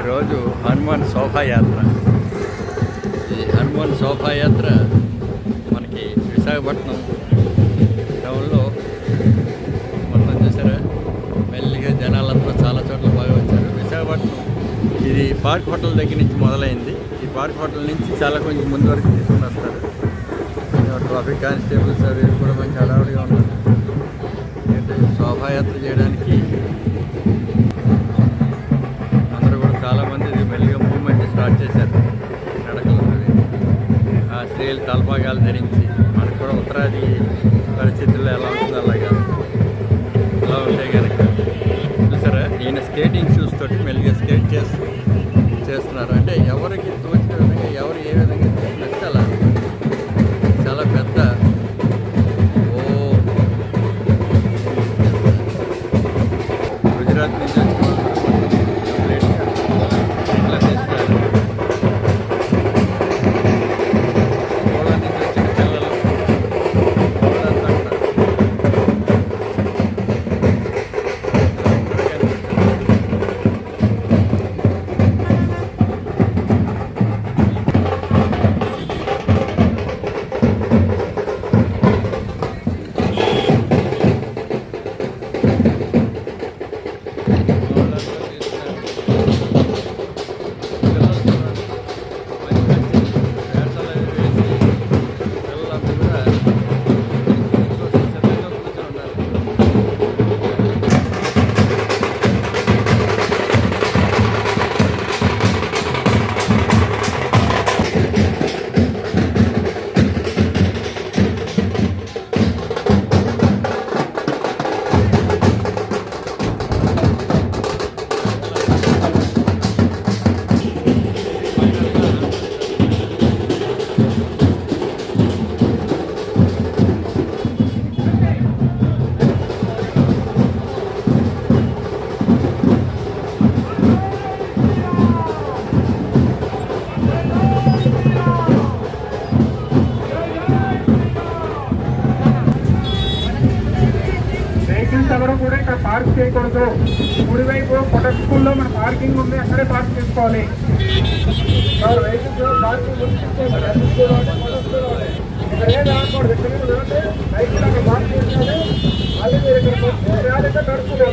ఈరోజు హనుమాన్ శోభాయాత్ర. ఈ హనుమాన్ శోభాయాత్ర మనకి విశాఖపట్నం టౌన్లో మొన్న చూసారా? మెల్లిగా జనాలంతా చాలా చోట్ల బాగా వచ్చారు. విశాఖపట్నం ఇది పార్క్ హోటల్ దగ్గర నుంచి మొదలైంది. ఈ పార్క్ హోటల్ నుంచి చాలా కొంచెం ముందు వరకు తీసుకుని వస్తారు. ట్రాఫిక్ కానిస్టేబుల్స్ అవి కూడా మంచి హడావుడిగా ఉంటుంది ఏంటంటే శోభాయాత్ర చేయడానికి వేలు తలపాగాలు ధరించి మనకు కూడా ఉత్తరాది పరిస్థితుల్లో ఎలా ఉంటుందో అలాగా అలా ఉంటే కనుక చూసారా? ఈయన స్కేటింగ్ షూస్ తోటి మెల్లిగా స్కేట్ చేస్తూ చేస్తున్నారు. అంటే ఎవరికి తోచిన విధంగా ఎవరు ఏ విధంగా నచ్చితే అలా చాలా పెద్ద ఓ. గుజరాత్ నుంచి వెహికల్స్ ఎవరు కూడా ఇక్కడ పార్క్ చేయకూడదు. కుడివైపు కొట్ట స్కూల్లో మన పార్కింగ్ ఉంది అక్కడే పార్క్ చేసుకోవాలి. ఎవరు వెహికల్స్ పార్కింగ్ ఇక్కడ ఏం రాకూడదు ఇక్కడ నడుపుకోవాలి